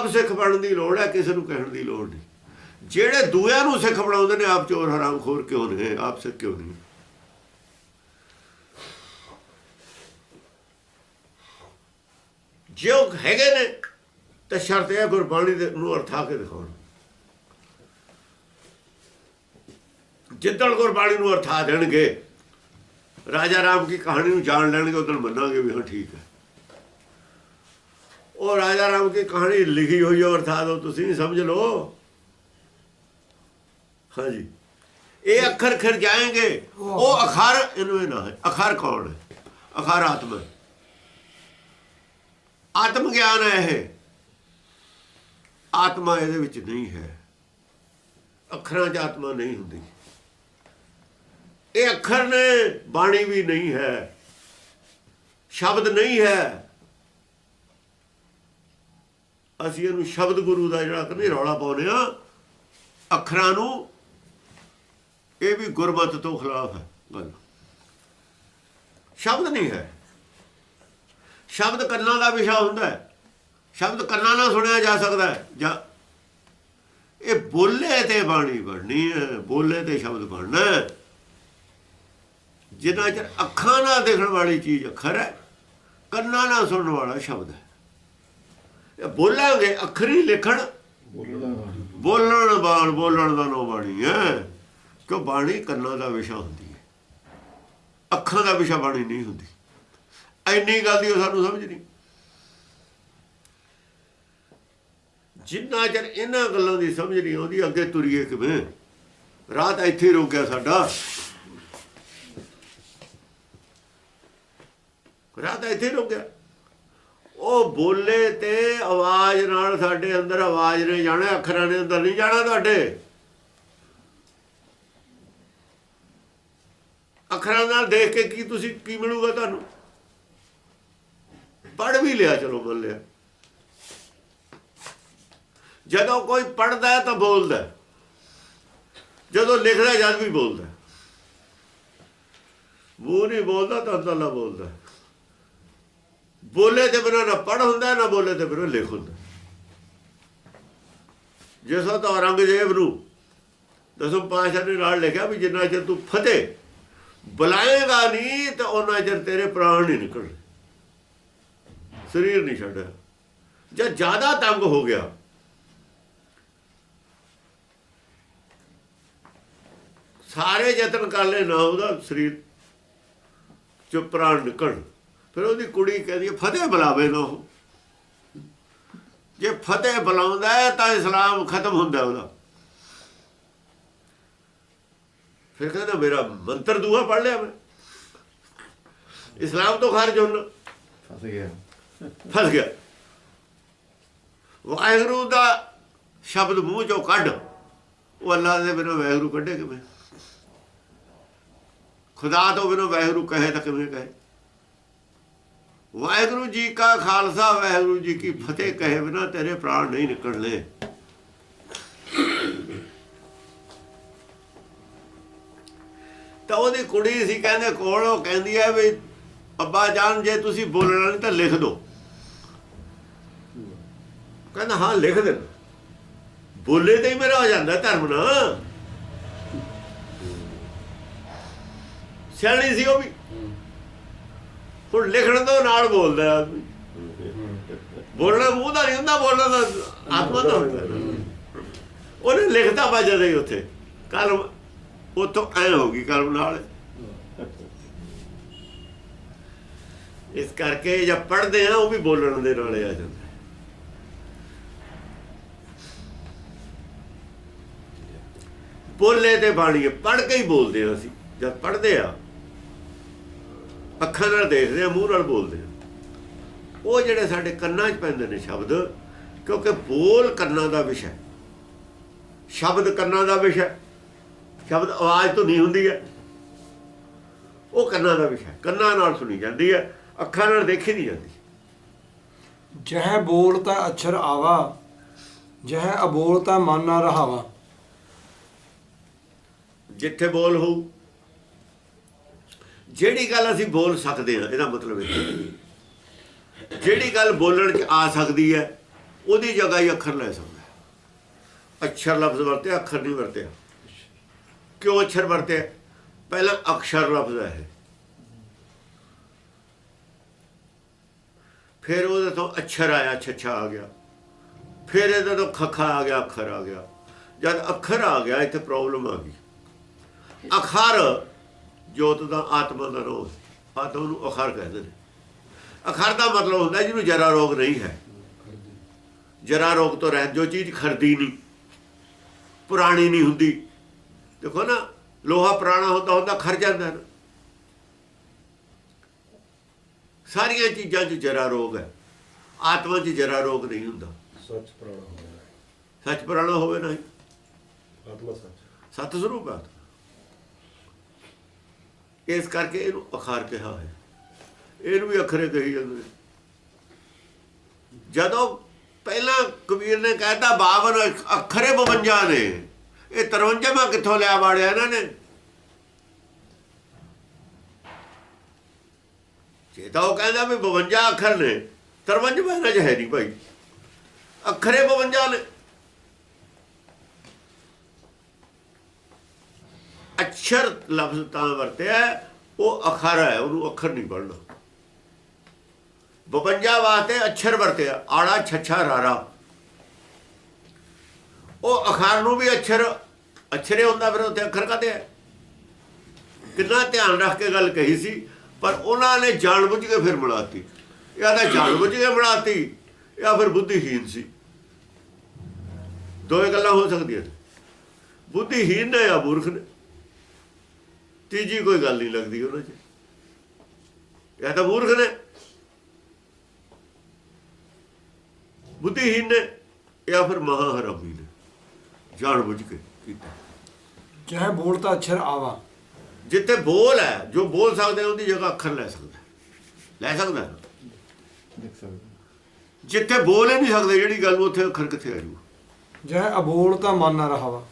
ਆਪ ਸਿੱਖ ਬਣਨ ਦੀ ਲੋੜ ਹੈ, ਕਿਸੇ ਨੂੰ ਕਹਿਣ ਦੀ ਲੋੜ ਨਹੀਂ। ਜਿਹੜੇ ਦੂਆਂ ਨੂੰ ਸਿੱਖ ਬਣਾਉਂਦੇ ਨੇ, ਆਪ ਚੋਰ ਹਰਾਮਖੋਰ ਕਿਉਂ ਨੇ? ਆਪ ਸਿੱਖ ਕਿਉਂ ਨਹੀਂ? ਜੇ ਉਹ ਹੈਗੇ ਨੇ, ਤਾਂ ਸ਼ਰਤ ਹੈ ਗੁਰਬਾਣੀ ਦੇ ਨੂੰ ਅਰਥਾ ਕੇ ਦਿਖਾਉਣ। ਜਿੱਦਣ ਗੁਰਬਾਣੀ ਨੂੰ ਅਰਥਾ ਦੇਣਗੇ, ਰਾਜਾ ਰਾਮ ਦੀ ਕਹਾਣੀ ਨੂੰ ਜਾਣ ਲੈਣਗੇ, ਉਦੋਂ ਮੰਨਾਂਗੇ ਵੀ ਹਾਂ, ਠੀਕ ਹੈ। ਉਹ ਰਾਜਾ ਰਾਮ ਦੀ ਕਹਾਣੀ ਲਿਖੀ ਹੋਈ ਹੈ ਅਰਥਾ ਦੋ ਤੁਸੀਂ ਸਮਝ ਲਓ। ਹਾਂਜੀ। ਇਹ ਅੱਖਰ ਖਿਰ ਜਾਏਂਗੇ। ਉਹ ਅਖਰ ਇਹਨੂੰ ਇਹ ਨਾ ਹੈ ਅਖਰ ਕੌਣ ਹੈ? ਅਖਰ ਆਤਮਾ। ਆਤਮ ਗਿਆਨ ਹੈ ਇਹ। ਆਤਮਾ ਇਹਦੇ ਵਿੱਚ ਨਹੀਂ ਹੈ। ਅੱਖਰਾਂ 'ਚ ਆਤਮਾ ਨਹੀਂ ਹੁੰਦੀ। ਇਹ ਅੱਖਰ ਨੇ ਬਾਣੀ ਵੀ ਨਹੀਂ ਹੈ। ਸ਼ਬਦ ਨਹੀਂ ਹੈ। ਅਸੀਂ ਇਹਨੂੰ ਸ਼ਬਦ ਗੁਰੂ ਦਾ ਜਿਹੜਾ ਕਹਿੰਦੇ ਰੌਲਾ ਪਾਉਂਦੇ ਆ ਅੱਖਰਾਂ ਨੂੰ, ਇਹ ਵੀ ਗੁਰਮਤ ਤੋਂ ਖਿਲਾਫ ਹੈ ਗੱਲ। ਸ਼ਬਦ ਨਹੀਂ ਹੈ। ਸ਼ਬਦ ਕੰਨਾਂ ਦਾ ਵਿਸ਼ਾ ਹੁੰਦਾ ਹੈ। ਸ਼ਬਦ ਕੰਨਾਂ ਨਾਲ ਸੁਣਿਆ ਜਾ ਸਕਦਾ ਹੈ। ਜਾਂ ਇਹ ਬੋਲੇ ਤੇ ਬਾਣੀ ਬਣਨੀ ਹੈ, ਬੋਲੇ ਤੇ ਸ਼ਬਦ ਬਣਨਾ ਹੈ। ਜਿੰਨਾ ਚਿਰ ਅੱਖਾਂ ਨਾਲ ਦੇਖਣ ਵਾਲੀ ਚੀਜ਼ ਅੱਖਰ ਹੈ, ਕੰਨਾਂ ਨਾਲ ਸੁਣਨ ਵਾਲਾ ਸ਼ਬਦ ਹੈ। ਬੋਲਾਂਗੇ, ਅੱਖਰੀ ਲਿਖਣ। ਬੋਲਣ ਬਾਣ, ਬੋਲਣ ਦਾ ਨੋ ਬਾਣੀ ਹੈ। ਕਿਉਂ ਬਾਣੀ ਕੰਨਾਂ ਦਾ ਵਿਸ਼ਾ ਹੁੰਦੀ ਹੈ। ਅੱਖਾਂ ਦਾ ਵਿਸ਼ਾ ਬਾਣੀ ਨਹੀਂ ਹੁੰਦੀ। ਐਨੀ ਗੱਲ ਦੀ ਉਹ ਸਾਨੂੰ ਸਮਝ ਨਹੀਂ। ਜਿੰਨਾ ਚਿਰ ਇਹਨਾਂ ਗੱਲਾਂ ਦੀ ਸਮਝ ਨਹੀਂ ਆਉਂਦੀ, ਅੱਗੇ ਤੁਰੀਏ ਕਿਵੇਂ? ਰਾਤ ਇੱਥੇ ਹੀ ਰੁਕ ਗਿਆ ਸਾਡਾ। ਰਾਤ ਇੱਥੇ ਹੀ ਰੁਕ ਗਿਆ। ਉਹ ਬੋਲੇ ਤੇ ਆਵਾਜ਼ ਨਾਲ ਸਾਡੇ ਅੰਦਰ ਆਵਾਜ਼ ਨੇ ਜਾਣਾ, ਅੱਖਰਾਂ ਦੇ ਅੰਦਰ ਨਹੀਂ ਜਾਣਾ ਤੁਹਾਡੇ। ਅੱਖਰਾਂ ਨਾਲ ਦੇਖ ਕੇ ਕੀ ਤੁਸੀਂ, ਕੀ ਮਿਲੂਗਾ ਤੁਹਾਨੂੰ? ਪੜ ਵੀ ਲਿਆ, ਚਲੋ ਬੋਲਿਆ। ਜਦੋਂ ਕੋਈ ਪੜਦਾ ਤਾਂ ਬੋਲਦਾ। ਜਦੋਂ ਲਿਖਦਾ ਜਦ ਵੀ ਬੋਲਦਾ। ਹੈ। ਮੂੰਹ ਨਹੀਂ ਬੋਲਦਾ ਤਾਂ ਅੱਲਾ ਬੋਲਦਾ। ਬੋਲੇ ਤੇ ਬਿਨਾਂ ਨਾ ਪੜ ਹੁੰਦਾ, ਨਾ ਬੋਲੇ ਤੇ ਬਿਨਾਂ ਲਿਖ ਹੁੰਦਾ। ਜਿਸਾ ਤਾਂ ਔਰੰਗਜ਼ੇਬ ਨੂੰ ਦਸਮ ਪਾਸ਼ਾ ਨੇ ਨਾਲ ਲਿਖਿਆ ਵੀ ਜਿੰਨਾ ਚਿਰ ਤੂੰ ਫਤਿਹ ਬੁਲਾਏਗਾ ਨਹੀਂ, ਤਾਂ ਉਹਨਾਂ ਚਿਰ ਤੇਰੇ ਪ੍ਰਾਣ ਨਹੀਂ ਨਿਕਲਣੇ। ਸਰੀਰ ਨਹੀਂ ਛੱਡਿਆ ਜਾਂ ਜ਼ਿਆਦਾ ਤੰਗ ਹੋ ਗਿਆ। ਸਾਰੇ ਯਤਨ ਕਰ ਲੈ ਨਾ ਉਹਦਾ ਸਰੀਰ ਚ ਪ੍ਰਾਣ ਨਿਕਲਣ। ਫਿਰ ਉਹਦੀ ਕੁੜੀ ਕਹਿੰਦੀ ਫਤਿਹ ਬੁਲਾਵੇ ਨਾ ਉਹ। ਜੇ ਫਤਿਹ ਬੁਲਾਉਂਦਾ ਤਾਂ ਇਸਲਾਮ ਖਤਮ ਹੁੰਦਾ ਉਹਦਾ। ਫਿਰ ਕਹਿੰਦਾ ਮੇਰਾ ਮੰਤਰ ਦੂਆ ਪੜ ਲਿਆ ਮੈਂ। ਇਸਲਾਮ ਤੋਂ ਖਾਰਜ ਹੋਣਾ ਫਸ ਗਿਆ। ਫਸ ਗਿਆ। ਵਾਹਿਗੁਰੂ ਦਾ ਸ਼ਬਦ ਮੂੰਹ ਚੋਂ ਕੱਢ। ਉਹ ਅੱਲਾ ਦੇ ਬਿਨੋਂ ਵਾਹਿਗੁਰੂ ਕੱਢੇ ਕਿਵੇਂ? ਖੁਦਾ ਤੋਂ ਬਿਨੋਂ ਵਾਹਿਗੁਰੂ ਕਹੇ ਤਾਂ ਕਿਵੇਂ ਕਹੇ? ਵਾਹਿਗੁਰੂ ਜੀ ਕਾ ਖਾਲਸਾ, ਵਾਹਿਗੁਰੂ ਜੀ ਕੀ ਫਤਿਹ। ਕਹੇ ਬਿਨਾ ਤੇਰੇ ਪ੍ਰਾਣ ਨਹੀਂ ਨਿਕਲਣੇ। ਤਾਂ ਉਹਦੀ ਕੁੜੀ ਸੀ, ਕਹਿੰਦੇ ਕੋਲ, ਉਹ ਕਹਿੰਦੀ ਹੈ ਵੀ, ਅੱਬਾ ਜਾਨ, ਜੇ ਤੁਸੀਂ ਬੋਲਣਾ ਨਹੀਂ ਤਾਂ ਲਿਖ ਦਿਓ ਕਹਿੰਦਾ, ਹਾਂ, ਲਿਖ ਦੇ। ਬੋਲੇ ਤੇ ਹੀ ਮੇਰਾ ਹੋ ਜਾਂਦਾ ਧਰਮ ਨਾ। ਸਿਆਣੀ ਸੀ ਉਹ ਵੀ। ਹੁਣ ਲਿਖਣ ਤੋਂ ਨਾਲ ਬੋਲਦਾ। ਹੈ। ਆਦਮੀ ਬੋਲਣਾ ਮੂੰਹ ਦਾ ਨਹੀਂ ਹੁੰਦਾ ਬੋਲਣਾ ਤਾਂ ਆਤਮਾ ਦਾ ਹੁੰਦਾ। ਹੈ। ਉਹਨੇ ਲਿਖਤਾ ਵਜਦੇ ਹੀ ਉੱਥੇ। ਕਲਮ ਉਤੋਂ ਐ ਹੋ ਗਈ ਕਲਮ ਨਾਲ। ਇਸ ਕਰਕੇ ਜਦ ਪੜ੍ਹਦੇ ਆ ਉਹ ਵੀ ਬੋਲਣ ਦੇ ਨਾਲੇ ਆ ਜਾਂਦਾ। ਬੋਲੇ ਤੇ ਬਾਣੀ ਪੜ੍ਹ ਕੇ ਹੀ ਬੋਲਦੇ ਆ ਅਸੀਂ। ਜਦ ਪੜ੍ਹਦੇ ਆ ਅੱਖਾਂ ਨਾਲ ਦੇਖਦੇ ਆ ਮੂੰਹ ਨਾਲ ਬੋਲਦੇ ਆ ਉਹ ਜਿਹੜੇ ਸਾਡੇ ਕੰਨਾਂ 'ਚ ਪੈਂਦੇ ਨੇ ਸ਼ਬਦ ਕਿਉਂਕਿ ਬੋਲ ਕੰਨਾਂ ਦਾ ਵਿਸ਼ਾ। ਸ਼ਬਦ ਕੰਨਾਂ ਦਾ ਵਿਸ਼ਾ। ਸ਼ਬਦ ਆਵਾਜ਼ ਤੋਂ ਨਹੀਂ ਹੁੰਦੀ ਹੈ ਉਹ ਕੰਨਾਂ ਦਾ ਵਿਸ਼ਾ। ਕੰਨਾਂ ਨਾਲ ਸੁਣੀ ਜਾਂਦੀ ਹੈ ਅੱਖਾਂ ਨਾਲ ਦੇਖੀ ਨਹੀਂ ਜਾਂਦੀ ਜਹ ਬੋਲਤਾ ਅਛਰ ਆਵਾ ਜਹ ਅਬੋਲਤਾ ਮਨ ਨਾ ਰਹਾਵਾ ਜਿੱਥੇ ਬੋਲ ਹੋਊ ਜਿਹੜੀ ਗੱਲ ਅਸੀਂ ਬੋਲ ਸਕਦੇ ਹਾਂ, ਇਹਦਾ ਮਤਲਬ ਇਹ ਜਿਹੜੀ ਗੱਲ ਬੋਲਣ 'ਚ ਆ ਸਕਦੀ ਹੈ, ਉਹਦੀ ਜਗ੍ਹਾ ਹੀ ਅੱਖਰ ਲੈ ਸਕਦਾ ਹੈ। ਅੱਛਰ ਲਫ਼ਜ਼ ਵਰਤਿਆ, ਅੱਖਰ ਨਹੀਂ ਵਰਤਿਆ। ਕਿਉਂ ਅੱਛਰ ਵਰਤਿਆ? ਪਹਿਲਾਂ ਅਕਸ਼ਰ ਲਫ਼ਜ਼ ਹੈ ਫਿਰ ਉਹਦੇ ਤੋਂ ਅੱਛਰ ਆਇਆ, ਛੱਛਾ ਆ ਗਿਆ। ਫਿਰ ਇਹਦੇ ਤੋਂ ਖਖਾ ਆ ਗਿਆ, ਅੱਖਰ ਆ ਗਿਆ। ਜਦ ਅੱਖਰ ਆ ਗਿਆ, ਇੱਥੇ ਪ੍ਰੋਬਲਮ ਆ ਗਈ। ਅਖਰ ਜੋਤ ਦਾ ਆਤਮਾ ਦਾ ਰੋਗ ਆਤਮਾ ਨੂੰ ਅਖਰ ਕਹਿੰਦੇ ਨੇ। ਅਖਰ ਦਾ ਮਤਲਬ ਹੁੰਦਾ ਜਿਹਨੂੰ ਜਰਾ ਰੋਗ ਨਹੀਂ ਹੈ। ਜਰਾ ਰੋਗ ਤੋਂ ਰਹਿਤ ਜੋ ਚੀਜ਼ ਖਰਦੀ ਨਹੀਂ ਪੁਰਾਣੀ ਨਹੀਂ ਹੁੰਦੀ। ਦੇਖੋ ਨਾ ਲੋਹਾ ਪੁਰਾਣਾ ਹੁੰਦਾ ਹੁੰਦਾ ਖਰ ਜਾਂਦਾ ਸਾਰੀਆਂ ਚੀਜ਼ਾਂ 'ਚ ਜਰਾ ਰੋਗ ਹੈ। ਆਤਮਾ 'ਚ ਜਰਾ ਰੋਗ ਨਹੀਂ ਹੁੰਦਾ। ਸੱਚ ਪ੍ਰਾਣਾ ਹੋਇਆ ਸੱਚ ਪੁਰਾਣਾ ਹੋਵੇ ਨਹੀਂ ਆਤਮਾ ਸੱਚ। ਸਤ ਸਰੂਪ ਹੈ। ਇਸ ਕਰਕੇ ਇਹਨੂੰ ਅਖਾਰ ਕਿਹਾ ਹੈ। ਇਹਨੂੰ ਵੀ ਅਖਰੇ ਕਹੀ ਜਾਂਦੇ ਜਦੋਂ ਪਹਿਲਾਂ ਕਬੀਰ ਨੇ ਕਹਿਤਾ 52 ਅਖਰੇ 52 ਨੇ। ਇਹ 53ਵਾਂ ਕਿੱਥੋਂ ਲਿਆ ਵਾੜਿਆ ਇਹਨਾਂ ਨੇ? ਜੇ ਤਾਂ ਉਹ ਕਹਿੰਦਾ ਵੀ 52 ਅੱਖਰ ਨੇ 53ਵਾਂ ਇਹਨਾਂ 'ਚ ਹੈ ਨਹੀਂ ਭਾਈ। ਅਖਰੇ 52 ਨੇ। ਅਖਰ ਲਫ਼ਜ਼ ਤਾਂ ਵਰਤਿਆ ਉਹ ਅਖਰ ਹੈ, ਉਹਨੂੰ ਅੱਖਰ ਨਹੀਂ ਪੜਨਾ 52 ਵਾਸਤੇ ਅੱਛਰ ਵਰਤਿਆ ਆੜਾ ਛੱਛਾ ਰਾਰਾ। ਉਹ ਅਖਰ ਨੂੰ ਵੀ ਅੱਛਰ, ਅੱਛਰੇ ਹੁੰਦਾ, ਫਿਰ ਉੱਥੇ ਅੱਖਰ ਕਹਦੇ ਹੈ? ਕਿੰਨਾ ਧਿਆਨ ਰੱਖ ਕੇ ਗੱਲ ਕਹੀ ਸੀ, ਪਰ ਉਹਨਾਂ ਨੇ ਜਾਣ ਬੁੱਝ ਕੇ ਫਿਰ ਬਣਾਤੀ। ਇਹ ਤਾਂ ਜਾਣ ਬੁੱਝ ਕੇ ਬਣਾਤੀ, ਜਾਂ ਫਿਰ ਬੁੱਧੀਹੀਨ ਸੀ। ਦੋਏ ਗੱਲਾਂ ਹੋ ਸਕਦੀਆਂ ਬੁੱਧੀਹੀਨ ਨੇ ਜਾਂ ਮੂਰਖ ਨੇ? ਤੀਜੀ ਕੋਈ ਗੱਲ ਨਹੀਂ ਲੱਗਦੀ ਉਹਨਾਂ 'ਚ। ਜਾਂ ਤਾਂ ਮੂਰਖ ਨੇ। ਬੁੱਧੀਹੀਨ ਨੇ ਜਾਂ ਫਿਰ ਮਹਾ ਹਰਾਮੀ ਨੇ। ਜਾਣ ਬੁੱਝ ਕੇ ਕੀਤਾ। ਜਹ ਬੋਲਤਾ ਅਛਰ ਆਵਾ। ਜਿੱਥੇ ਬੋਲ ਹੈ ਜੋ ਬੋਲ ਸਕਦੇ ਉਹਦੀ ਜਗ੍ਹਾ ਅੱਖਰ ਲੈ ਸਕਦਾ। ਲੈ ਸਕਦਾ। ਦੇਖ ਸਕਦੇ ਜਿੱਥੇ ਬੋਲ ਹੀ ਨਹੀਂ ਸਕਦੇ ਜਿਹੜੀ ਗੱਲ ਉੱਥੇ ਅੱਖਰ ਕਿੱਥੇ ਆ ਜੂ ਜਹ ਅਬੋਲਤਾ ਮਨ ਨਾ ਰਹਾਵਾ।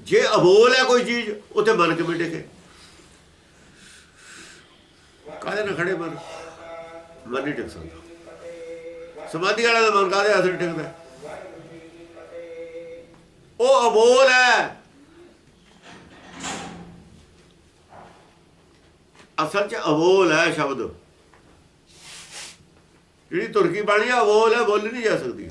ਜੇ ਅਬੋਲ ਹੈ ਕੋਈ ਚੀਜ਼ ਉੱਥੇ ਮਨ ਕਿਵੇਂ ਟਿਕੇ ਕਾਹਦੇ ਨਾਲ ਖੜੇ ਮਨ ਮਨ ਨਹੀਂ ਟਿਕ ਸਕਦਾ। ਸਮਾਧੀ ਵਾਲਾ ਦਾ ਮਨ ਕਾਹਦੇ ਅਸਰ ਟਿਕਦਾ? ਉਹ ਅਬੋਲ ਹੈ। ਅਸਲ 'ਚ ਅਬੋਲ ਹੈ ਸ਼ਬਦ। ਜਿਹੜੀ ਤੁਰਕੀ ਬਾਣੀ ਹੈ ਅਬੋਲ ਹੈ, ਬੋਲੀ ਨਹੀਂ ਜਾ ਸਕਦੀ।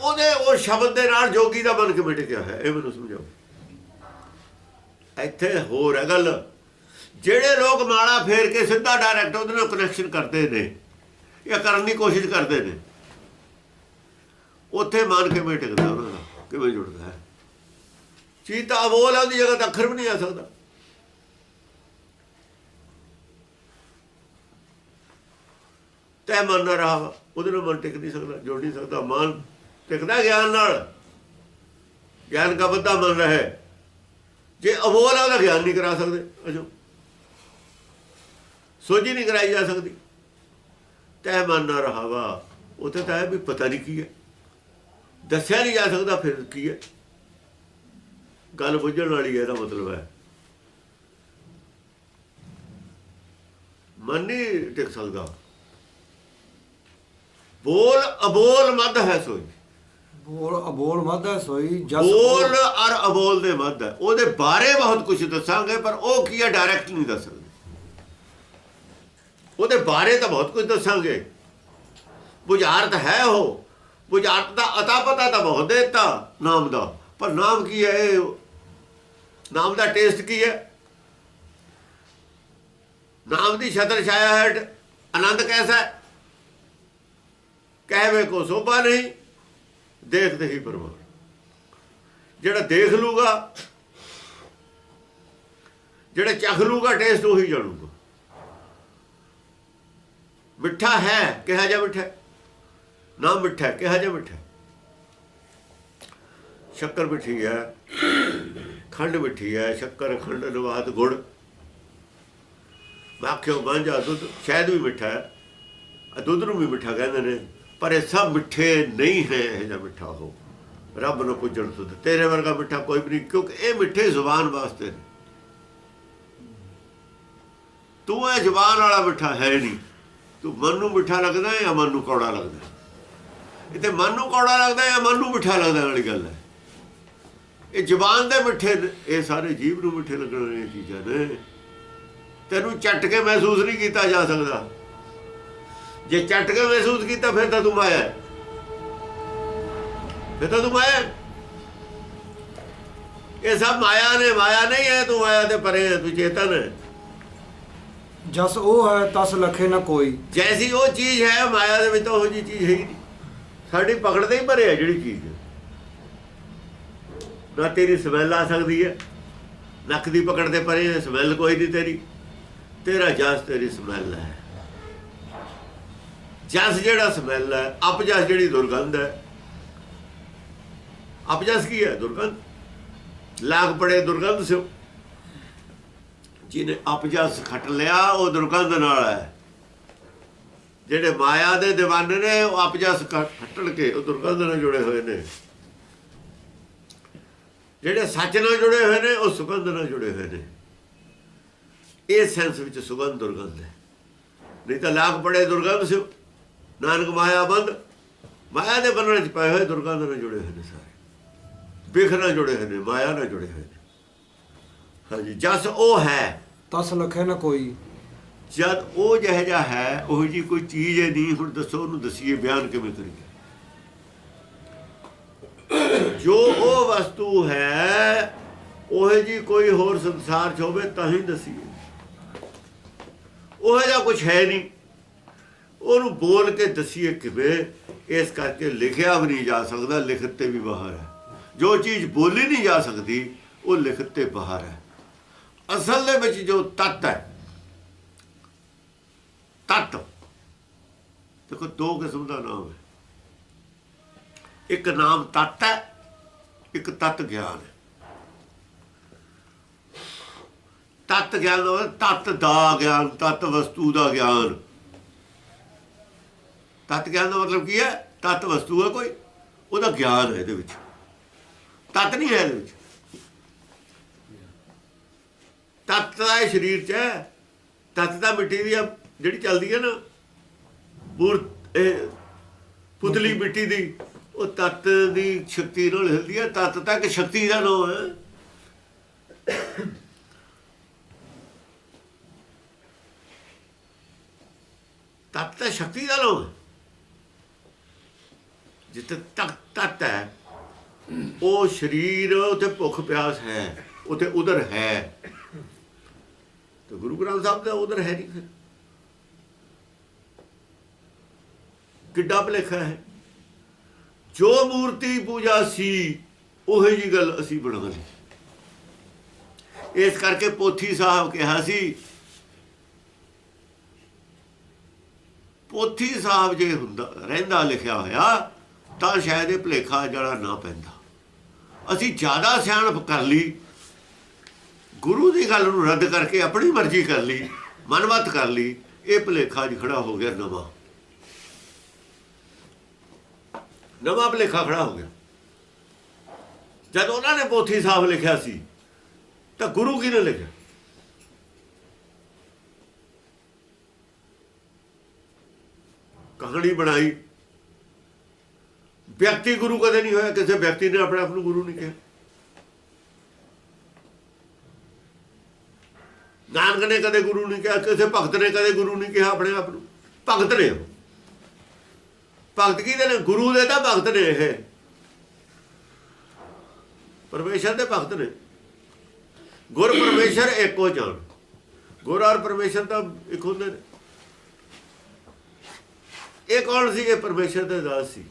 ਉਹਦੇ, ਉਹ ਸ਼ਬਦ ਦੇ ਨਾਲ ਜੋਗੀ ਦਾ ਮਨ ਕਿਵੇਂ ਟਿਕਿਆ ਹੈ? ਇਹ ਮੈਨੂੰ ਸਮਝਾਓ। ਇੱਥੇ ਹੋਰ ਹੈ ਗੱਲ। ਜਿਹੜੇ ਲੋਕ ਮਾਲਾ ਫੇਰ ਕੇ ਸਿੱਧਾ ਡਾਇਰੈਕਟ ਉਹਦੇ ਨਾਲ ਕਨੈਕਸ਼ਨ ਕਰਦੇ ਨੇ ਜਾਂ ਕਰਨ ਦੀ ਕੋਸ਼ਿਸ਼ ਕਰਦੇ ਨੇ। ਉੱਥੇ ਮਨ ਕਿਵੇਂ ਟਿਕਦਾ ਉਹਨਾਂ ਦਾ? ਕਿਵੇਂ ਜੁੜਦਾ ਹੈ? ਚੀਜ਼ ਤਾਂ ਅਬੋਲ ਹੈ ਉਹਦੀ ਜਗ੍ਹਾ ਤਾਂ ਅੱਖਰ ਵੀ ਨਹੀਂ ਆ ਸਕਦਾ। ਤੈ ਮਨ ਨਾ ਰਹਾ ਵਾ, ਉਹਦੇ ਨਾਲ ਮਨ ਟਿਕ ਨਹੀਂ ਸਕਦਾ ਜੁੜ ਨਹੀਂ ਸਕਦਾ। ਮਨ ਟਿਕਦਾ ਗਿਆਨ ਨਾਲ। ਗਿਆਨ ਕਾ ਬੱਧਾ ਮਨ ਰਹੇ। ਜੇ ਅਬੋਲ ਹੈ ਉਹਦਾ ਗਿਆਨ ਨਹੀਂ ਕਰਾ ਸਕਦੇ, ਅਜੋ। ਸੋਝੀ ਨਹੀਂ ਕਰਾਈ ਜਾ ਸਕਦੀ। ਤੈ ਮਨ ਨਾ ਰਹਾ ਵਾ ਉੱਥੇ ਤਾਂ ਇਹ ਵੀ ਪਤਾ ਨਹੀਂ ਕੀ ਹੈ। ਦੱਸਿਆ ਨਹੀਂ ਜਾ ਸਕਦਾ ਫਿਰ ਕੀ ਹੈ। ਗੱਲ ਬੁੱਝਣ ਵਾਲੀ ਹੈ, ਇਹਦਾ ਮਤਲਬ ਹੈ। ਮਨ ਨਹੀਂ ਟਿਕ ਸਕਦਾ। ਬੋਲ ਅਬੋਲ ਮਦ ਹੈ ਸੋਈ। ਬੋਲ, ਅਬੋਲ ਮਦ ਹੈ, ਸੋਈ ਜਸ ਬੋਲ ਔਰ ਅਬੋਲ ਦੇ ਮੱਧ ਹੈ। ਉਹਦੇ ਬਾਰੇ ਬਹੁਤ ਕੁਝ ਦੱਸਾਂਗੇ, ਪਰ ਉਹ ਕੀ ਹੈ ਡਾਇਰੈਕਟ ਨਹੀਂ ਦੱਸ ਸਕਦੇ। ਉਹਦੇ ਬਾਰੇ ਤਾਂ ਬਹੁਤ ਕੁਝ ਦੱਸਾਂਗੇ। ਬੁਝਾਰਤ ਹੈ ਉਹ। ਬੁਝਾਰਤ ਦਾ ਅਤਾ ਪਤਾ ਤਾਂ ਬਹੁਤ ਦੇਤਾ ਨਾਮ ਦਾ। ਪਰ ਨਾਮ ਕੀ ਹੈ ਇਹ? ਨਾਮ ਦਾ ਟੇਸਟ ਕੀ ਹੈ? ਨਾਮ ਦੀ ਛਤਰ ਛਾਇਆ ਹੈ ਆਨੰਦ ਕੈਸਾ ਹੈ? ਕਹਿਵੇ ਕੋ ਸੋਭਾ ਨਹੀਂ। ਦੇਖਦੇ ਹੀ ਪਰਵਾਹ ਜਿਹੜਾ ਦੇਖ ਲੂਗਾ ਜਿਹੜਾ ਚਖ ਲੂਗਾ ਟੇਸਟ ਉਹੀ ਜਾਣੂਗਾ। ਮਿੱਠਾ ਹੈ ਕਿਹਾ ਜਾ ਮਿੱਠਾ ਨਾ ਮਿੱਠਾ ਹੈ, ਕਿਹਾ ਜਾ ਮਿੱਠਾ ਸ਼ੱਕਰ ਮਿੱਠੀ ਹੈ ਖੰਡ ਮਿੱਠੀ ਹੈ ਸ਼ੱਕਰ ਖੰਡ ਨਵਾਦ ਗੁੜ। ਮਾਖਿਓ ਬਾਂਝਾ ਦੁੱਧ। ਸ਼ਾਇਦ ਵੀ ਮਿੱਠਾ ਹੈ। ਦੁੱਧ ਨੂੰ ਵੀ ਮਿੱਠਾ ਕਹਿੰਦੇ ਨੇ। ਪਰ ਇਹ ਸਭ ਮਿੱਠੇ ਨਹੀਂ ਹੈ ਇਹ ਜਿਹਾ ਮਿੱਠਾ ਹੋ ਰੱਬ ਨੂੰ ਪੁੱਜਣ ਸੁਧ ਤੇਰੇ ਵਰਗਾ ਮਿੱਠਾ ਕੋਈ ਵੀ ਨਹੀਂ ਕਿਉਂਕਿ ਇਹ ਮਿੱਠੇ ਜ਼ੁਬਾਨ ਵਾਸਤੇ ਨੇ। ਤੂੰ ਇਹ ਜ਼ੁਬਾਨ ਵਾਲਾ ਮਿੱਠਾ ਹੈ ਨਹੀਂ। ਤੂੰ ਮਨ ਨੂੰ ਮਿੱਠਾ ਲੱਗਦਾ ਜਾਂ ਮਨ ਨੂੰ ਕੌੜਾ ਲੱਗਦਾ? ਇਹ ਮਨ ਨੂੰ ਕੌੜਾ ਲੱਗਦਾ ਜਾਂ ਮਨ ਨੂੰ ਮਿੱਠਾ ਲੱਗਦਾ ਵਾਲੀ ਗੱਲ ਹੈ। ਇਹ ਜ਼ੁਬਾਨ ਦੇ ਮਿੱਠੇ ਨੇ, ਇਹ ਸਾਰੇ ਜੀਵ ਨੂੰ ਮਿੱਠੇ ਲੱਗਣ ਵਾਲੀਆਂ ਚੀਜ਼ਾਂ ਨੇ। ਤੈਨੂੰ ਚੱਟ ਕੇ ਮਹਿਸੂਸ ਨਹੀਂ ਕੀਤਾ ਜਾ ਸਕਦਾ। ਜੇ ਚੱਟ ਕੇ ਮਹਿਸੂਸ ਕੀਤਾ ਫਿਰ ਤਾਂ ਤੂੰ ਮਾਇਆ। ਫਿਰ ਤਾਂ ਤੂੰ ਮਾਇਆ। ਇਹ ਸਭ ਮਾਇਆ ਨੇ ਮਾਇਆ ਨਹੀਂ ਹੈ ਤੂੰ ਮਾਇਆ ਦੇ ਪਰੇ ਤੂੰ ਚੇਤਨ ਹੈ। ਜਸ ਉਹ ਹੈ ਤਸ ਲਖੇ ਨਾ ਕੋਈ। ਜੈਸੀ ਉਹ ਚੀਜ਼ ਹੈ ਮਾਇਆ ਦੇ ਵਿੱਚ ਤਾਂ ਉਹ ਜੀ ਚੀਜ਼ ਹੈ ਹੀ ਨਹੀਂ। ਸਾਡੀ ਪਕੜ ਦੇ ਹੀ ਭਰੇ ਹੈ ਜਿਹੜੀ ਚੀਜ਼। ਨਾ ਤੇਰੀ ਸਮੈਲ ਆ ਸਕਦੀ ਹੈ। ਨੱਕ ਦੀ ਪਕੜ ਦੇ ਪਰੇ ਸਮੈਲ ਕੋਈ ਨਹੀਂ ਤੇਰੀ। ਤੇਰਾ ਜਸ ਤੇਰੀ ਸਮੈਲ ਹੈ। ਜਸ ਜਿਹੜਾ ਸਮੈਲ ਹੈ ਅਪਜਸ ਜਿਹੜੀ ਦੁਰਗੰਧ ਹੈ। ਅਪਜਸ ਕੀ ਹੈ? ਦੁਰਗੰਧ। ਲਾਗ ਪੜੇ ਦੁਰਗੰਧ ਸਿਓ। ਜਿਹਨੇ ਅਪਜਸ ਖੱਟ ਲਿਆ, ਉਹ ਦੁਰਗੰਧ ਨਾਲ ਹੈ। ਜਿਹੜੇ ਮਾਇਆ ਦੇ دیਵਾਨੇ ਨੇ, ਉਹ ਅਪਜਸ ਖੱਟਣ ਕੇ ਉਹ ਦੁਰਗੰਧ ਨਾਲ ਜੁੜੇ ਹੋਏ ਨੇ। ਜਿਹੜੇ ਸੱਚ ਨਾਲ ਜੁੜੇ ਹੋਏ ਨੇ, ਉਹ ਸੁਗੰਧ ਨਾਲ ਜੁੜੇ ਹੋਏ ਨੇ। ਇਹ ਸੈਂਸ ਵਿੱਚ ਸੁਗੰਧ ਦੁਰਗੰਧ ਹੈ। ਨਹੀਂ ਤਾਂ ਲਾਗ ਪੜੇ ਦੁਰਗੰਧ ਸਿਓ। ਨਾਨਕ ਮਾਇਆ ਬੰਦ ਮਾਇਆ ਦੇ ਬੰਨਣ ਚ ਪਏ ਹੋਏ ਦੁਰਗੰਧ ਨਾਲ ਜੁੜੇ ਹੋਏ ਨੇ ਸਾਰੇ। ਬਿਖ ਨਾਲ ਜੁੜੇ ਹੋਏ ਨੇ ਮਾਇਆ ਨਾਲ ਜੁੜੇ ਹੋਏ ਨੇ। ਹਾਂਜੀ ਜਸ ਉਹ ਹੈ। ਤਸ ਲਖੇ ਨਾ ਕੋਈ। ਜਦ ਉਹ ਜਿਹੋ ਜਿਹਾ ਹੈ ਉਹ ਜੀ ਕੋਈ ਚੀਜ਼ ਹੈ ਨਹੀਂ। ਹੁਣ ਦੱਸੋ ਉਹਨੂੰ ਦਸੀਏ ਬਿਆਨ ਕਿਵੇਂ ਕਰੀਏ? ਜੋ ਉਹ ਵਸਤੂ ਹੈ ਉਹ ਜੀ ਕੋਈ ਹੋਰ ਸੰਸਾਰ 'ਚ ਹੋਵੇ ਤਾਂ ਹੀ ਦਸੀਏ। ਉਹ ਜਿਹਾ ਕੁਝ ਹੈ ਨਹੀਂ। ਉਹਨੂੰ ਬੋਲ ਕੇ ਦਸੀਏ ਕਿਵੇਂ ਇਸ ਕਰਕੇ ਲਿਖਿਆ ਵੀ ਨਹੀਂ ਜਾ ਸਕਦਾ, ਲਿਖਤ ਤੇ ਵੀ ਬਾਹਰ ਹੈ। ਜੋ ਚੀਜ਼ ਬੋਲੀ ਨਹੀਂ ਜਾ ਸਕਦੀ, ਉਹ ਲਿਖਤ ਤੇ ਬਾਹਰ ਹੈ। ਅਸਲ ਦੇ ਵਿੱਚ ਜੋ ਤੱਤ ਹੈ, ਤਤ। ਦੇਖੋ, ਦੋ ਕਿਸਮ ਦਾ ਨਾਮ ਹੈ। ਇੱਕ ਨਾਮ ਤਤ ਹੈ, ਇੱਕ ਤਤ ਗਿਆਨ ਹੈ। ਤਤ ਗਿਆਨ ਦਾ ਤਤ ਦਾ ਗਿਆਨ, ਤਤ ਵਸਤੂ ਦਾ ਗਿਆਨ। ਤਤ ਗਿਆਨ ਦਾ ਮਤਲਬ ਕੀ ਹੈ? ਤਤ ਵਸਤੂ ਹੈ ਕੋਈ। ਉਹਦਾ ਗਿਆਨ ਹੈ ਇਹਦੇ ਵਿੱਚ। ਤਤ ਨਹੀਂ ਹੈ ਇਹਦੇ ਵਿੱਚ। ਤਤ ਦਾ ਇਹ ਸਰੀਰ ਚ ਹੈ। ਤਤ ਦਾ ਮਿੱਟੀ ਦੀ ਆ, ਜਿਹੜੀ ਚੱਲਦੀ ਹੈ ਨਾ। ਮੂਰ ਪੁਤਲੀ ਮਿੱਟੀ ਦੀ। ਉਹ ਤਤ ਦੀ ਸ਼ਕਤੀ ਨਾਲ ਹਿਲਦੀ ਹੈ। ਤਤ ਤੱਕ ਸ਼ਕਤੀ ਦਾ ਨਾਮ ਹੈ। ਤਤ ਤਾਂ ਸ਼ਕਤੀ ਦਾ ਨਾਮ ਹੈ। ਜਿੱਥੇ ਤੱਕ ਤਤ ਹੈ, ਉਹ ਸਰੀਰ ਉਤੇ ਭੁੱਖ ਪਿਆਸ ਹੈ ਉਤੇ ਉਧਰ ਹੈ। ਤੇ ਗੁਰੂ ਗ੍ਰੰਥ ਸਾਹਿਬ ਦਾ ਉਧਰ ਹੈ ਨਹੀਂ ਫਿਰ। ਕਿੱਡਾ ਭਲੇਖਾ ਹੈ। ਜੋ ਮੂਰਤੀ ਪੂਜਾ ਸੀ, ਉਹੇ ਜੀ ਗੱਲ ਅਸੀਂ ਬਣਾ ਲਈ। ਇਸ ਕਰਕੇ ਪੋਥੀ ਸਾਹਿਬ ਕਿਹਾ ਸੀ, ਪੋਥੀ ਸਾਹਿਬ ਜੇ ਹੁੰਦਾ, ਰਹਿੰਦਾ ਲਿਖਿਆ ਹੋਇਆ ਤਾਂ ਸ਼ਾਇਦ ਇਹ ਭਲੇਖਾ ਜਿਹੜਾ ਨਾ ਪੈਂਦਾ। ਅਸੀਂ ਜ਼ਿਆਦਾ ਸਿਆਣਪ ਕਰ ਲਈ, ਗੁਰੂ ਦੀ ਗੱਲ ਨੂੰ ਰੱਦ ਕਰਕੇ ਆਪਣੀ ਮਰਜ਼ੀ ਕਰ ਲਈ, ਮਨਮਤ ਕਰ ਲਈ, ਇਹ ਭਲੇਖਾ ਜਿ ਖੜਾ ਹੋ ਗਿਆ ਨਵਾਂ। ਨਵਾਂ ਭਲੇਖਾ ਖੜਾ ਹੋ ਗਿਆ। ਜਦ ਉਹਨਾਂ ਨੇ ਪੋਥੀ ਸਾਹਿਬ ਲਿਖਿਆ ਸੀ, ਤਾਂ ਗੁਰੂ ਕਿਹਨੇ ਲਿਖਿਆ? ਕਹਾਣੀ ਬਣਾਈ ਵਿਅਕਤੀ ਗੁਰੂ ਕਦੇ ਨਹੀਂ ਹੋਇਆ, ਕਿਸੇ ਵਿਅਕਤੀ ਨੇ ਆਪਣੇ ਆਪ ਨੂੰ ਗੁਰੂ ਨਹੀਂ ਕਿਹਾ। ਨਾਨਕ ਨੇ ਕਦੇ ਗੁਰੂ ਨਹੀਂ ਕਿਹਾ, ਕਿਸੇ ਭਗਤ ਨੇ ਕਦੇ ਗੁਰੂ ਨਹੀਂ ਕਿਹਾ ਆਪਣੇ ਆਪ ਨੂੰ। ਭਗਤ ਨੇ ਉਹ। ਭਗਤ ਕਿਹਦੇ ਨੇ? ਗੁਰੂ ਦੇ ਤਾਂ ਭਗਤ ਨੇ ਇਹ। ਪਰਮੇਸ਼ਰ ਦੇ ਭਗਤ ਨੇ। ਗੁਰ ਪਰਮੇਸ਼ਰ ਇੱਕੋ ਜਾਣ ਗੁਰ ਔਰ ਪਰਮੇਸ਼ਰ ਤਾਂ ਇੱਕ ਹੁੰਦੇ ਨੇ। ਇਹ ਕੌਣ ਸੀ? ਇਹ ਪਰਮੇਸ਼ਰ ਦੇ ਦਾਸ ਸੀ।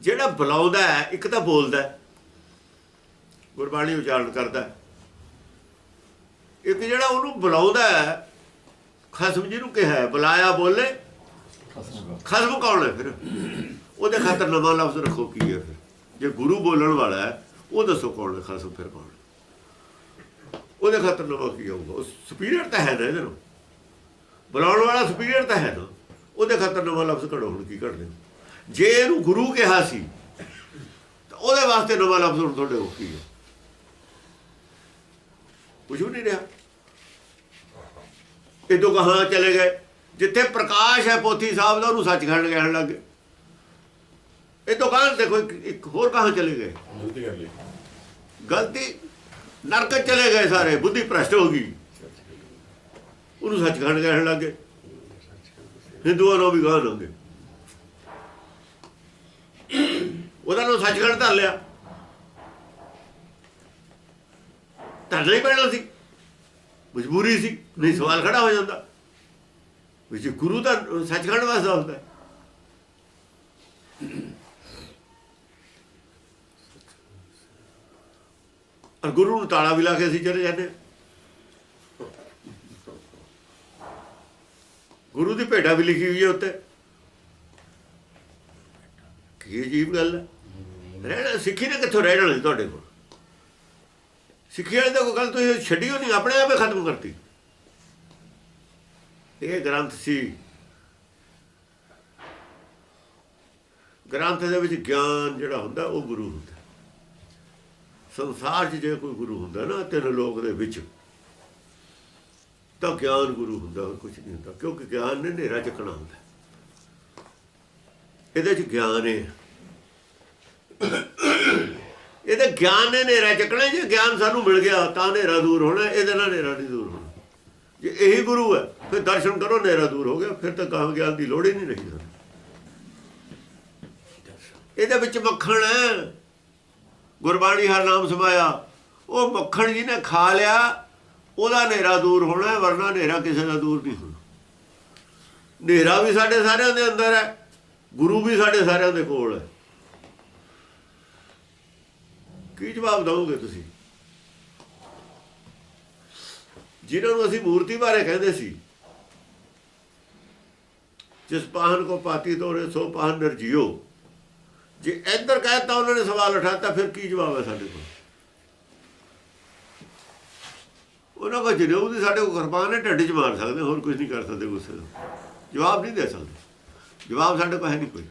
ਜਿਹੜਾ ਬੁਲਾਉਂਦਾ ਹੈ, ਇੱਕ ਤਾਂ ਬੋਲਦਾ ਗੁਰਬਾਣੀ ਉਚਾਰਨ ਕਰਦਾ ਇੱਕ ਜਿਹੜਾ ਉਹਨੂੰ ਬੁਲਾਉਂਦਾ ਹੈ, ਖਸਮ ਜੀ ਕਿਹਾ ਬੁਲਾਇਆ, ਬੋਲੇ, ਖਸਮ ਕੌਣ ਹੈ ਫਿਰ? ਉਹਦੇ ਖਾਤਰ ਨਵਾਂ ਲਫ਼ਜ਼ ਰੱਖੋ ਕੀ ਹੈ ਫਿਰ? ਜੇ ਗੁਰੂ ਬੋਲਣ ਵਾਲਾ ਹੈ, ਉਹ ਦੱਸੋ ਕੌਣ ਹੈ, ਖਸਮ ਫਿਰ ਕੌਣ ਉਹਦੇ ਖਾਤਰ ਨਵਾਂ ਕੀ ਆਊਗਾ? ਉਹ ਸੁਪੀਰੀਅਰ ਤਾਂ ਹੈ ਨਾ ਇਹਦੇ ਨੂੰ ਬੁਲਾਉਣ ਵਾਲਾ ਸੁਪੀਰੀਅਰ ਤਾਂ ਹੈ ਨਾ। ਉਹਦੇ ਖਾਤਰ ਨਵਾਂ ਲਫ਼ਜ਼ ਘੜੋ ਹੁਣ ਕੀ ਘੜਦੇ ਜੇ ਇਹਨੂੰ ਗੁਰੂ ਕਿਹਾ ਸੀ ਤਾਂ ਉਹਦੇ ਵਾਸਤੇ ਨਵਾਂ ਲਫ਼ਜ਼ ਹੁਣ ਤੁਹਾਡੇ ਹੋ ਕੀ ਹੈ? ਕੁਝ ਨਹੀਂ ਰਿਹਾ। ਇਦੋਂ ਕਹਾਂ ਚਲੇ ਗਏ। ਜਿੱਥੇ ਪ੍ਰਕਾਸ਼ ਹੈ ਪੋਥੀ ਸਾਹਿਬ ਦਾ ਉਹਨੂੰ ਸੱਚਖੰਡ ਕਹਿਣ ਲੱਗੇ ਇਹ ਤੋਂ ਕਹਾਂ ਦੇਖੋ ਇੱਕ- ਹੋਰ ਕਹਾਂ ਚਲੇ ਗਏ। ਗਲਤੀ ਕਰ ਲਈ। ਗਲਤੀ ਨਰਕ ਚਲੇ ਗਏ ਸਾਰੇ ਬੁੱਧੀ ਭ੍ਰਸ਼ਟ ਹੋ ਗਈ। ਉਹਨੂੰ ਸੱਚਖੰਡ ਕਹਿਣ ਲੱਗੇ ਹਿੰਦੂਆਂ ਨੂੰ ਵੀ ਗਾਹ ਹੋਗੇ ਉਹਨਾਂ ਨੂੰ ਸੱਚਖੰਡ ਧਰ ਲਿਆ। ਧਰਨਾ ਹੀ ਪੈਣਾ ਸੀ। ਮਜਬੂਰੀ ਸੀ, ਨਹੀਂ ਸਵਾਲ ਖੜਾ ਹੋ ਜਾਂਦਾ। ਵਿੱਚ ਗੁਰੂ ਤਾਂ ਸੱਚਖੰਡ ਵਾਸਤਾ ਹੁੰਦਾ। ਹੈ। ਔਰ ਗੁਰੂ ਨੂੰ ਤਾਲਾ ਵੀ ਲਾ ਕੇ ਅਸੀਂ ਚਲੇ ਜਾਂਦੇ ਹਾਂ। ਗੁਰੂ ਦੀ ਭੇਟਾ ਵੀ ਲਿਖੀ ਹੋਈ ਹੈ ਉੱਤੇ। ਕੀ ਅਜੀਬ ਗੱਲ ਹੈ। ਰਹਿਣਾ, ਸਿੱਖੀ ਨੇ ਕਿੱਥੋਂ ਰਹਿਣਾ ਸੀ ਤੁਹਾਡੇ ਕੋਲ? ਸਿੱਖੀ ਵਾਲੇ ਤਾਂ ਕੋਈ ਗੱਲ ਤੁਸੀਂ ਛੱਡਿਓ ਨਹੀਂ, ਆਪਣੇ ਆਪੇ ਖਤਮ ਕਰਤੀ। ਇਹ ਗ੍ਰੰਥ ਸੀ। ਗ੍ਰੰਥ ਦੇ ਵਿੱਚ ਗਿਆਨ ਜਿਹੜਾ ਹੁੰਦਾ, ਉਹ ਗੁਰੂ ਹੁੰਦਾ। ਸੰਸਾਰ 'ਚ ਜੇ ਕੋਈ ਗੁਰੂ ਹੁੰਦਾ ਨਾ, ਤਿੰਨ ਲੋਕ ਦੇ ਵਿੱਚ, ਤਾਂ ਗਿਆਨ ਗੁਰੂ ਹੁੰਦਾ, ਹੋਰ ਕੁਝ ਨਹੀਂ ਹੁੰਦਾ। ਕਿਉਂਕਿ ਗਿਆਨ ਨੇ ਹਨੇਰਾ ਚੱਕਣਾ ਹੁੰਦਾ। ਇਹਦੇ 'ਚ ਗਿਆਨ ਹੈ ਇਹਦੇ ਗਿਆਨ ਨੇ ਹਨੇਰਾ ਚੱਕਣਾ, ਜੇ ਗਿਆਨ ਸਾਨੂੰ ਮਿਲ ਗਿਆ ਤਾਂ ਹਨੇਰਾ ਦੂਰ ਹੋਣਾ, ਇਹਦੇ ਨਾਲ ਹਨੇਰਾ ਨਹੀਂ ਦੂਰ ਹੋਣਾ। ਜੇ ਇਹੀ ਗੁਰੂ ਹੈ, ਫਿਰ ਦਰਸ਼ਨ ਕਰੋ, ਹਨੇਰਾ ਦੂਰ ਹੋ ਗਿਆ, ਫਿਰ ਤਾਂ ਕਹਾਂ ਗਿਆਨ ਦੀ ਲੋੜ ਹੀ ਨਹੀਂ ਰਹੀ ਸਾਨੂੰ। ਇਹਦੇ ਵਿੱਚ ਮੱਖਣ ਹੈ। ਗੁਰਬਾਣੀ ਹਰ ਨਾਮ ਸਮਾਇਆ। ਉਹ ਮੱਖਣ ਜੀ ਨੇ ਖਾ ਲਿਆ, ਉਹਦਾ ਹਨੇਰਾ ਦੂਰ ਹੋਣਾ ਵਰਨਾ ਹਨੇਰਾ ਕਿਸੇ ਦਾ ਦੂਰ ਨਹੀਂ ਹੋਣਾ। ਹਨੇਰਾ ਵੀ ਸਾਡੇ ਸਾਰਿਆਂ ਦੇ ਅੰਦਰ ਹੈ, ਗੁਰੂ ਵੀ ਸਾਡੇ ਸਾਰਿਆਂ ਦੇ ਕੋਲ ਹੈ। ਕੀ ਜਵਾਬ ਦਵੋਗੇ ਤੁਸੀਂ? ਜਿਨ੍ਹਾਂ ਨੂੰ ਅਸੀਂ ਮੂਰਤੀ ਬਾਰੇ ਕਹਿੰਦੇ ਸੀ, ਜਿਸ ਪਾਹਨ ਕੋ ਪਾਤੀ ਤੋਰੇ ਸੋ ਪਾਹਨ ਨਰਜੀਓ ਜੇ ਇੱਧਰ ਕਹਿਤਾ ਉਹਨਾਂ ਨੇ ਸਵਾਲ ਉਠਾਤਾ, ਫਿਰ ਕੀ ਜਵਾਬ ਹੈ ਸਾਡੇ ਕੋਲ? ਉਹਨਾਂ ਕੋ ਜਨੇਊ ਦੀ ਸਾਡੇ ਕੋਲ ਕਿਰਪਾਨ ਹੈ ਢੱਡ 'ਚ ਮਾਰ ਸਕਦੇ, ਹੋਰ ਕੁਝ ਨਹੀਂ ਕਰ ਸਕਦੇ ਗੁੱਸੇ ਦਾ ਜਵਾਬ ਨਹੀਂ ਦੇ ਸਕਦੇ। ਜਵਾਬ ਸਾਡੇ ਕੋਲ ਹੈ ਨਹੀਂ ਕੋਈ।